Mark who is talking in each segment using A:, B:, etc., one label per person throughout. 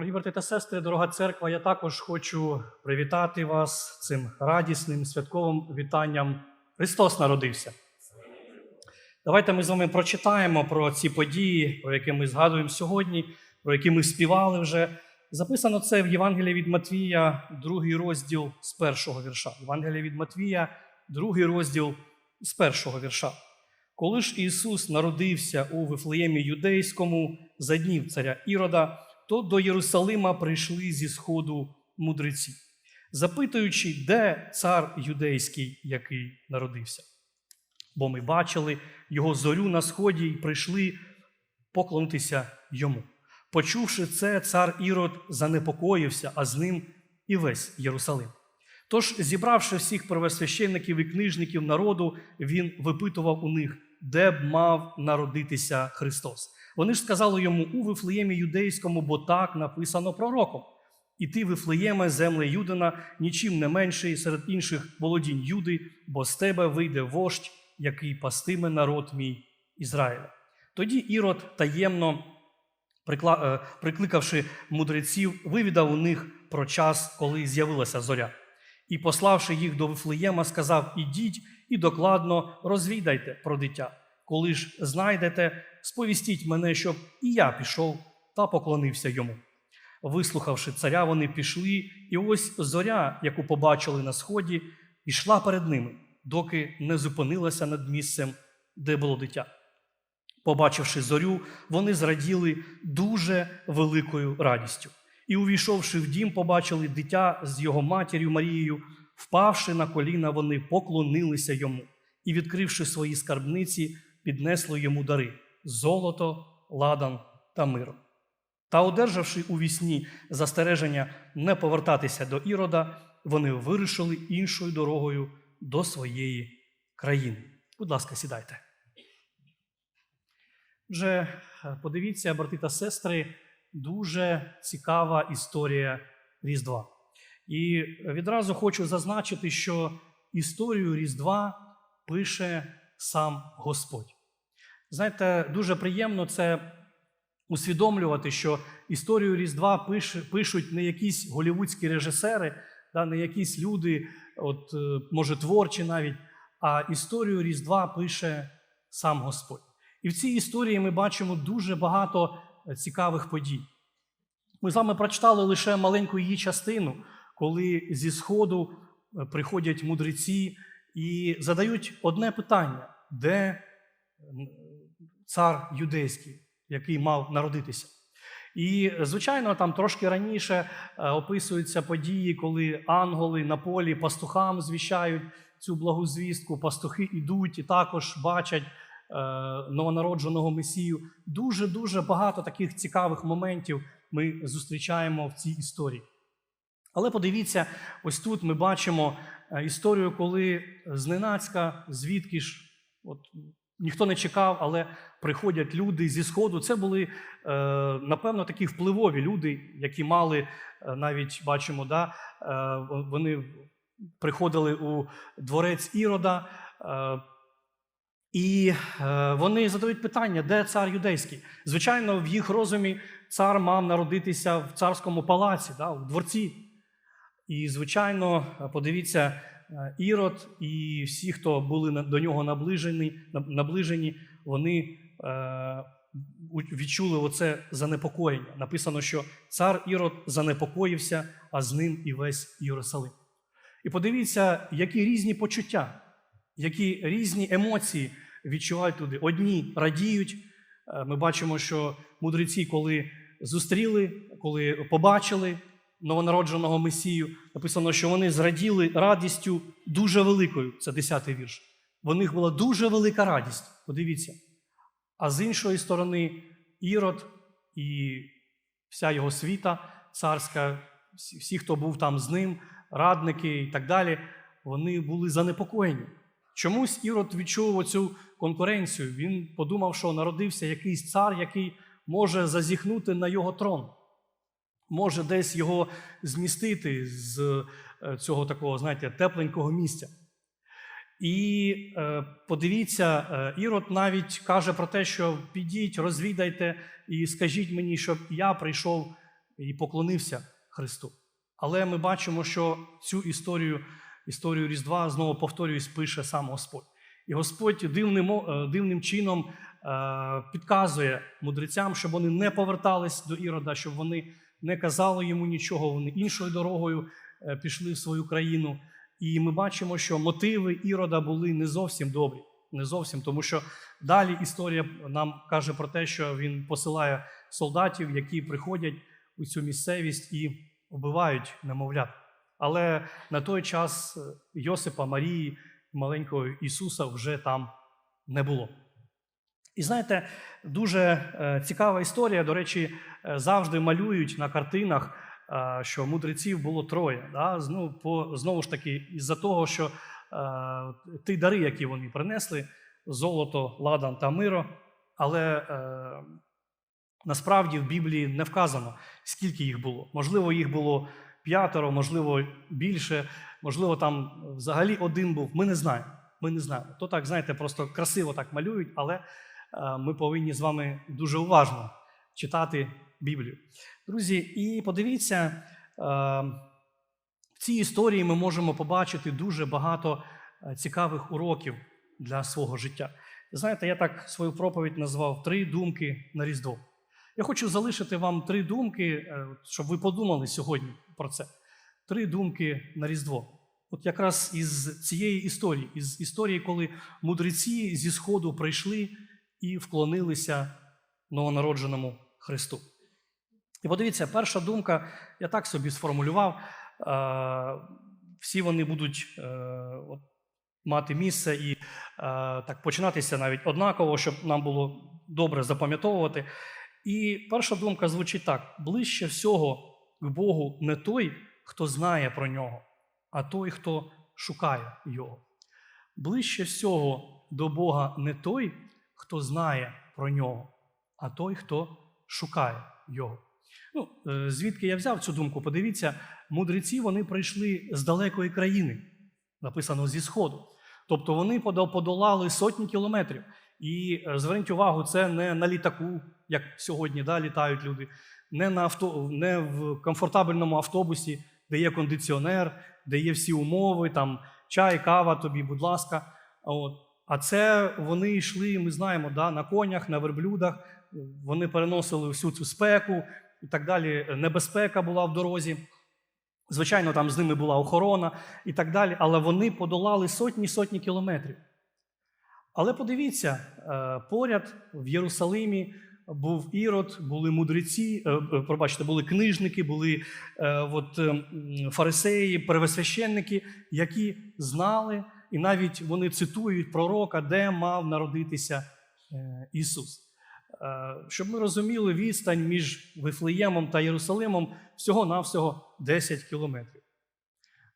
A: Дорогі брати та сестри, дорога церква, я також хочу привітати вас цим радісним святковим вітанням. Христос народився. Давайте ми з вами прочитаємо про ці події, про які ми згадуємо сьогодні, про які ми співали вже. Записано це в Євангелії від Матвія, другий розділ з першого вірша. Євангелія від Матвія, другий розділ з першого вірша. Коли ж Ісус народився у Вифлеємі Юдейському за днів царя Ірода, то до Єрусалима прийшли зі сходу мудреці, запитуючи, де цар юдейський, який народився. Бо ми бачили його зорю на сході і прийшли поклонитися йому. Почувши це, цар Ірод занепокоївся, а з ним і весь Єрусалим. Тож, зібравши всіх первосвященників і книжників народу, він випитував у них, де б мав народитися Христос. Вони ж сказали йому у Вифлеємі юдейському, бо так написано пророком. І ти, Вифлеєме, земле Юдина, нічим не менший серед інших володінь Юди, бо з тебе вийде вождь, який пастиме народ мій Ізраїля. Тоді Ірод таємно, е, прикликавши мудреців, вивідав у них про час, коли з'явилася зоря. І, пославши їх до Вифлеєма, сказав: Ідіть і докладно розвідайте про дитя. Коли ж знайдете, сповістіть мене, щоб і я пішов та поклонився йому. Вислухавши царя, вони пішли, і ось зоря, яку побачили на сході, йшла перед ними, доки не зупинилася над місцем, де було дитя. Побачивши зорю, вони зраділи дуже великою радістю. І, увійшовши в дім, побачили дитя з його матір'ю Марією. Впавши на коліна, вони поклонилися йому і, відкривши свої скарбниці, піднесли йому дари золото, ладан та мир. Та, одержавши у вісні застереження не повертатися до Ірода, вони вирушили іншою дорогою до своєї країни. Будь ласка, сідайте. Вже подивіться, брати та сестри, дуже цікава історія Різдва. І відразу хочу зазначити, що історію Різдва пише сам Господь. Знаєте, дуже приємно це усвідомлювати, що історію Різдва пишуть не якісь голівудські режисери, не якісь люди, от, е, може, творчі навіть, а історію Різдва пише сам Господь. І в цій історії ми бачимо дуже багато е, цікавих подій. Ми з вами прочитали лише маленьку її частину, коли зі Сходу е, приходять мудреці і задають одне питання: де цар юдейський, який мав народитися? І, звичайно, там трошки раніше е, описуються події, коли ангели на полі пастухам звіщають цю благу звістку, пастухи йдуть і також бачать е, новонародженого Месію. Дуже дуже багато таких цікавих моментів ми зустрічаємо в цій історії. Але подивіться, ось тут ми бачимо історію, коли зненацька, звідки ж, от ніхто не чекав, але приходять люди зі Сходу. Це були, е, напевно, такі впливові люди, які мали е, навіть бачимо, да, е, вони приходили у дворець Ірода. Е, і е, вони задають питання, де цар юдейський? Звичайно, в їх розумі цар мав народитися в царському палаці, да, в дворці. І, звичайно, подивіться, е, Ірод і всі, хто були до нього наближені, наближені вони е, відчули оце занепокоєння. Написано, що цар Ірод занепокоївся, а з ним і весь Єрусалим. І подивіться, які різні почуття, які різні емоції відчувають люди. Одні радіють. Е, Ми бачимо, що мудреці, коли зустріли, коли побачили новонародженого Месію, написано, що вони зраділи радістю дуже великою. Це 10-й вірш. В них була дуже велика радість. Подивіться. А з іншої сторони, Ірод і вся його світа царська, всі, хто був там з ним, радники і так далі, вони були занепокоєні. Чомусь Ірод відчув оцю конкуренцію. Він подумав, що народився якийсь цар, який може зазіхнути на його трон, може десь його змістити з е, цього такого, знаєте, тепленького місця. І е, подивіться, е, Ірод навіть каже про те, що підіть, розвідайте і скажіть мені, щоб я прийшов і поклонився Христу. Але ми бачимо, що цю історію, історію Різдва знову повторююсь, пише сам Господь. І Господь дивним, е, дивним чином е, підказує мудрецям, щоб вони не повертались до Ірода, щоб вони не казали йому нічого, вони іншою дорогою е, пішли в свою країну. І ми бачимо, що мотиви Ірода були не зовсім добрі, не зовсім, тому що далі історія нам каже про те, що він посилає солдатів, які приходять у цю місцевість і вбивають немовлят. Але на той час е, Йосипа, Марії, маленького Ісуса вже там не було. І знаєте, дуже е, цікава історія. До речі, е, завжди малюють на картинах, е, що мудреців було троє. Да? Знову, по, знову ж таки, із-за того, що ті дари, які вони принесли, золото, ладан та миро, але насправді в Біблії не вказано, скільки їх було. Можливо, їх було п'ятеро, можливо, більше, можливо, там взагалі один був. Ми не знаємо. Ми не знаємо. То так, знаєте, просто красиво так малюють, але ми повинні з вами дуже уважно читати Біблію. Друзі, і подивіться, е, в цій історії ми можемо побачити дуже багато е, цікавих уроків для свого життя. Знаєте, я так свою проповідь назвав Три думки на Різдво. Я хочу залишити вам три думки, е, щоб ви подумали сьогодні про це. Три думки на Різдво. От якраз із цієї історії, із історії, коли мудреці зі Сходу прийшли і вклонилися новонародженому Христу. І подивіться, перша думка, я так собі сформулював. е, Всі вони будуть е, мати місце і е, так починатися навіть однаково, щоб нам було добре запам'ятовувати. І перша думка звучить так: ближче всього к Богу не той, хто знає про нього, а той, хто шукає його. Ближче всього до Бога не той, хто знає про нього, а той, хто шукає його. Ну, е, звідки я взяв цю думку? Подивіться, мудреці вони прийшли з далекої країни, написано зі Сходу. Тобто вони подолали сотні кілометрів. І е, зверніть увагу, це не на літаку, як сьогодні да, літають люди, не, на авто, не в комфортабельному автобусі, де є кондиціонер, де є всі умови, там чай, кава тобі, будь ласка. От. А це вони йшли, ми знаємо, да, на конях, на верблюдах, вони переносили всю цю спеку і так далі. Небезпека була в дорозі. Звичайно, там з ними була охорона і так далі, але вони подолали сотні сотні кілометрів. Але подивіться, е, поряд в Єрусалимі був ірод, були мудреці, е, е, пробачте, були книжники, були от, фарисеї, первосвященники, які знали, і навіть вони цитують пророка, де мав народитися е, Ісус. Е, Щоб ми розуміли, відстань між Вифлеємом та Єрусалимом всього-навсього 10 кілометрів.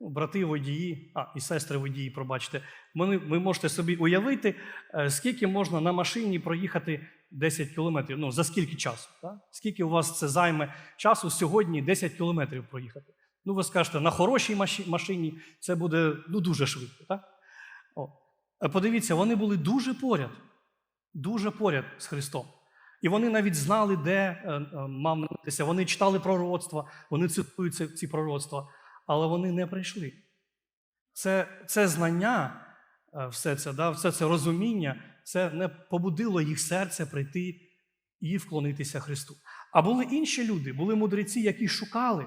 A: Ну, Брати водії, а і сестри водії, пробачте, ви, ви можете собі уявити, е, скільки можна на машині проїхати 10 кілометрів. Ну, за скільки часу? Так? Скільки у вас це займе часу сьогодні 10 кілометрів проїхати? Ну, ви скажете, на хорошій машині це буде ну, дуже швидко. Так? Подивіться, вони були дуже поряд, дуже поряд з Христом. І вони навіть знали, де е, е, мав народитися. Вони читали пророцтва, вони цитують ці пророцтва, але вони не прийшли. Це, це знання, е, все це, да, все це розуміння, це не побудило їх серце прийти і вклонитися Христу. А були інші люди, були мудреці, які шукали,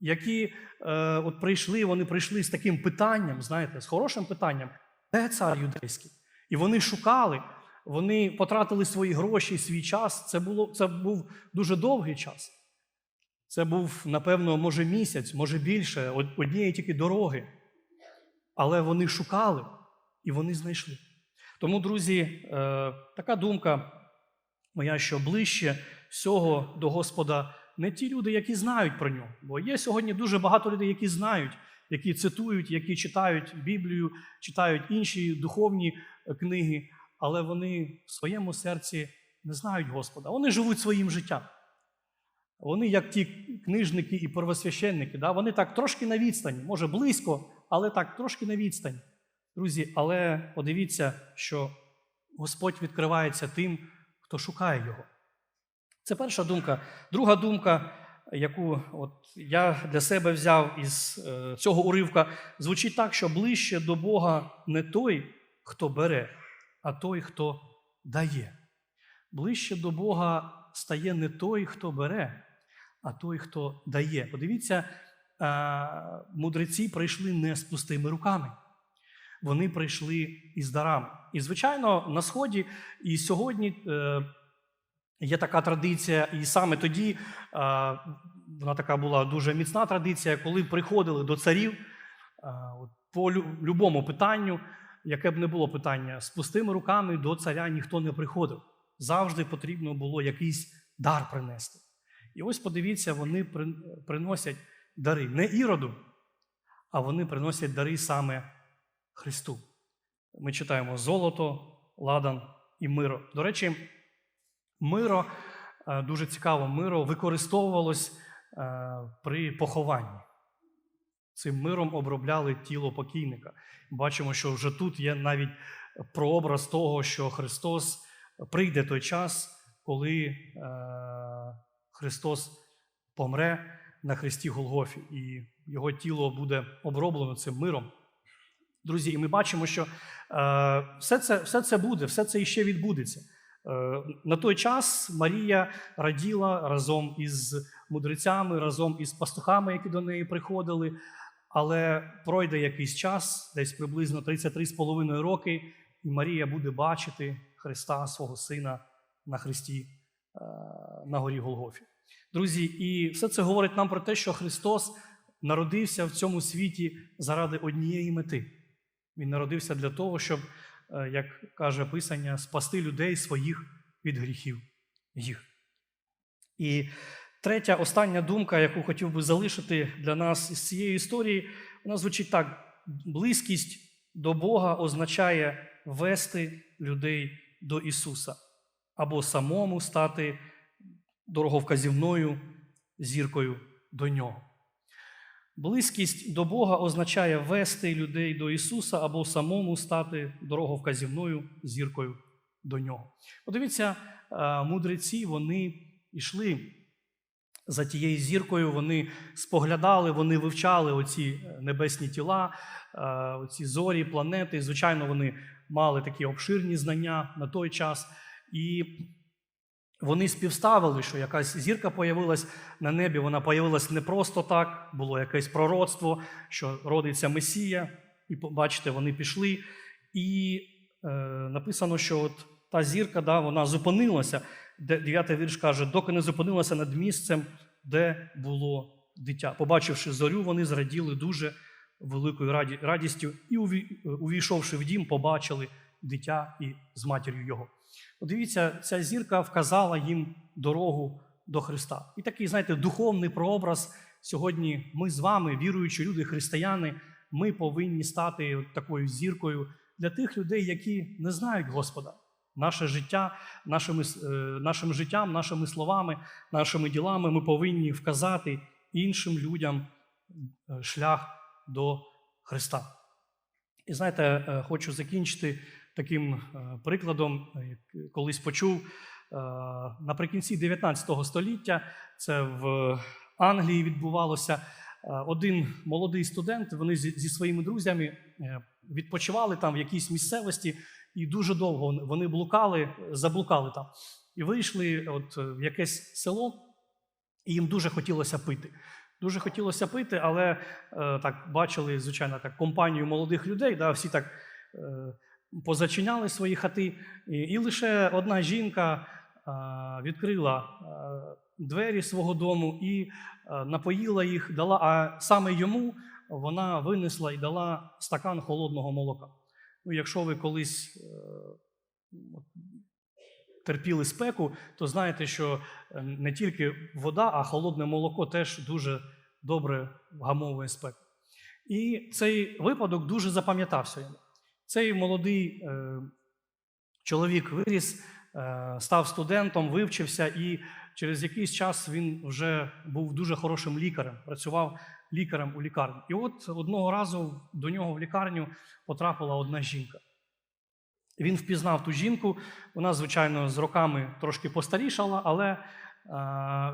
A: які е, от прийшли, вони прийшли з таким питанням, знаєте, з хорошим питанням, де цар юдейський? І вони шукали, вони потратили свої гроші, свій час. Це, було, це був дуже довгий час. Це був, напевно, може місяць, може більше, однієї тільки дороги. Але вони шукали і вони знайшли. Тому, друзі, е, така думка моя, що ближче всього до Господа не ті люди, які знають про нього. Бо є сьогодні дуже багато людей, які знають, які цитують, які читають Біблію, читають інші духовні е, книги, але вони в своєму серці не знають Господа. Вони живуть своїм життям. Вони, як ті книжники і первосвященники, да, вони так трошки на відстані, може близько, але так трошки на відстані. Друзі, але подивіться, що Господь відкривається тим, хто шукає його. Це перша думка. Друга думка яку от я для себе взяв із е, цього уривка, звучить так, що ближче до Бога не той, хто бере, а той, хто дає. Ближче до Бога стає не той, хто бере, а той, хто дає. Подивіться, е, мудреці прийшли не з пустими руками. Вони прийшли із дарами. І, звичайно, на Сході і сьогодні е, є така традиція, і саме тоді е, вона така була дуже міцна традиція, коли приходили до царів е, по любому питанню, яке б не було питання, з пустими руками до царя ніхто не приходив. Завжди потрібно було якийсь дар принести. І ось подивіться, вони приносять дари не іроду, а вони приносять дари саме Христу. Ми читаємо золото, ладан і миро. До речі, миро, е, дуже цікаво, миро використовувалось е, при похованні. Цим миром обробляли тіло покійника. Бачимо, що вже тут є навіть прообраз того, що Христос прийде той час, коли е, Христос помре на хресті Голгофі, і його тіло буде оброблено цим миром. Друзі, і ми бачимо, що все, це, все це буде, все це іще відбудеться. Е, на той час Марія раділа разом із мудрецями, разом із пастухами, які до неї приходили. Але пройде якийсь час, десь приблизно 33,5 роки, і Марія буде бачити Христа, свого Сина на Христі е, на горі Голгофі. Друзі, і все це говорить нам про те, що Христос народився в цьому світі заради однієї мети. Він народився для того, щоб, як каже Писання, спасти людей своїх від гріхів їх. І третя, остання думка, яку хотів би залишити для нас із цієї історії, вона звучить так: близькість до Бога означає вести людей до Ісуса або самому стати дороговказівною зіркою до Нього. Близькість до Бога означає вести людей до Ісуса або самому стати дороговказівною зіркою до Нього. Подивіться, е, мудреці вони йшли за тією зіркою, вони споглядали, вони вивчали оці е, небесні тіла, е, оці зорі, планети. Звичайно, вони мали такі обширні знання на той час. І вони співставили, що якась зірка появилась на небі. Вона появилась не просто так, було якесь пророцтво, що родиться Месія. І бачите, вони пішли. І е, написано, що от та зірка, да, вона зупинилася. Де- Дев'ятий вірш каже, доки не зупинилася над місцем, де було дитя. Побачивши зорю, вони зраділи дуже великою раді- радістю і, увійшовши в дім, побачили дитя і з матір'ю його. Подивіться, ця зірка вказала їм дорогу до Христа. І такий, знаєте, духовний прообраз. Сьогодні ми з вами, віруючі люди, християни, ми повинні стати такою зіркою для тих людей, які не знають Господа. Наше життя, нашими, е, нашим життям, нашими словами, нашими ділами ми повинні вказати іншим людям е, шлях до Христа. І знаєте, е, хочу закінчити таким е, прикладом, е, як колись почув е, наприкінці 19 століття, це в Англії відбувалося. Один молодий студент, вони зі своїми друзями відпочивали там в якійсь місцевості, і дуже довго вони блукали, заблукали там. І вийшли от в якесь село, і їм дуже хотілося пити. Дуже хотілося пити, але так бачили, звичайно, так компанію молодих людей, да, всі так позачиняли свої хати, і, лише одна жінка е, відкрила е, двері свого дому і е, напоїла їх, дала, а саме йому вона винесла і дала стакан холодного молока. Ну, якщо ви колись терпіли спеку, то знаєте, що не тільки вода, а холодне молоко теж дуже добре вгамовує спеку. І цей випадок дуже запам'ятався йому. Цей молодий е, чоловік виріс, е, став студентом, вивчився, і через якийсь час він вже був дуже хорошим лікарем, працював лікарем у лікарні. І от одного разу до нього в лікарню потрапила одна жінка. Він впізнав ту жінку, вона, звичайно, з роками трошки постарішала, але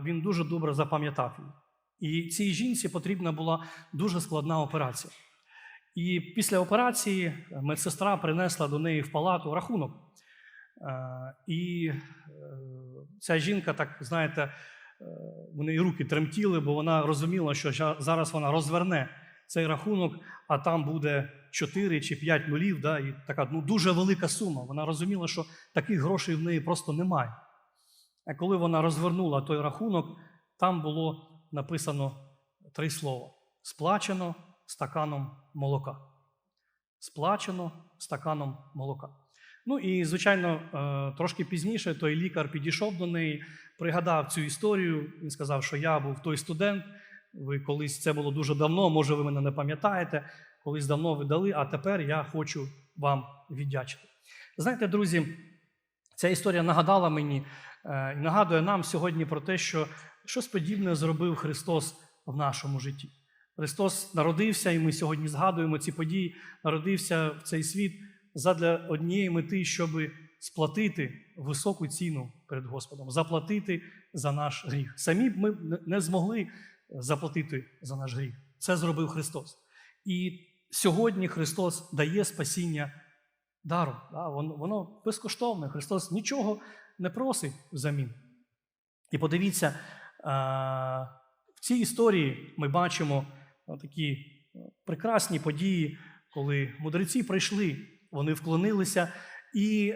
A: він дуже добре запам'ятав її. І цій жінці потрібна була дуже складна операція. І після операції медсестра принесла до неї в палату рахунок. Е, І е, ця жінка, так знаєте, е, в неї руки тремтіли, бо вона розуміла, що зараз вона розверне цей рахунок, а там буде 4 чи 5 нулів, да, і така ну, дуже велика сума. Вона розуміла, що таких грошей в неї просто немає. А коли вона розвернула той рахунок, там було написано три слова: сплачено стаканом молока. Сплачено стаканом молока. Ну і, звичайно, е, трошки пізніше той лікар підійшов до неї, пригадав цю історію. Він сказав, що я був той студент. Ви колись це було дуже давно, може, ви мене не пам'ятаєте, колись давно ви дали, а тепер я хочу вам віддячити. Знаєте, друзі, ця історія нагадала мені е, і нагадує нам сьогодні про те, що щось подібне зробив Христос в нашому житті. Христос народився, і ми сьогодні згадуємо ці події, народився в цей світ задля однієї мети, щоб сплатити високу ціну перед Господом, заплатити за наш гріх. Самі б ми не- змогли заплатити за наш гріх. Це зробив Христос. І сьогодні Христос дає спасіння даром. Воно, безкоштовне. Христос нічого не просить взамін. І подивіться, в цій історії ми бачимо такі е, прекрасні події, коли мудреці прийшли, вони вклонилися, і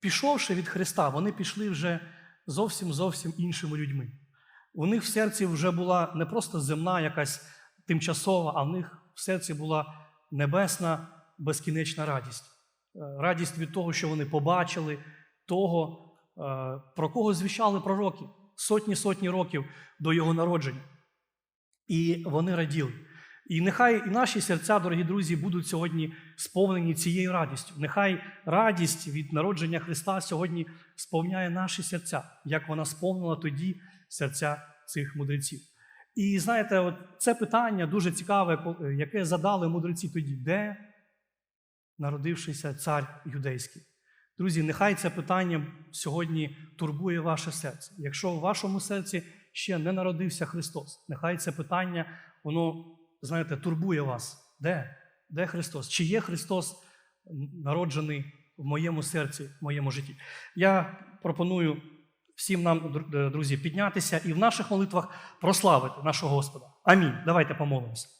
A: пішовши від Христа, вони пішли вже зовсім зовсім іншими людьми. У них в серці вже була не просто земна якась тимчасова, а в них в серці була небесна безкінечна радість. Е, Радість від того, що вони побачили, того, е, про кого звіщали пророки сотні сотні років до його народження. І вони раділи. І нехай і наші серця, дорогі друзі, будуть сьогодні сповнені цією радістю. Нехай радість від народження Христа сьогодні сповняє наші серця, як вона сповнила тоді серця цих мудреців. І знаєте, от це питання дуже цікаве, яке задали мудреці тоді, де народившийся цар юдейський. Друзі, нехай це питання сьогодні турбує ваше серце. Якщо в вашому серці ще не народився Христос, нехай це питання, воно, знаєте, турбує вас. Де? Де Христос? Чи є Христос народжений в моєму серці, в моєму житті? Я пропоную всім нам, друзі, піднятися і в наших молитвах прославити нашого Господа. Амінь. Давайте помолимося.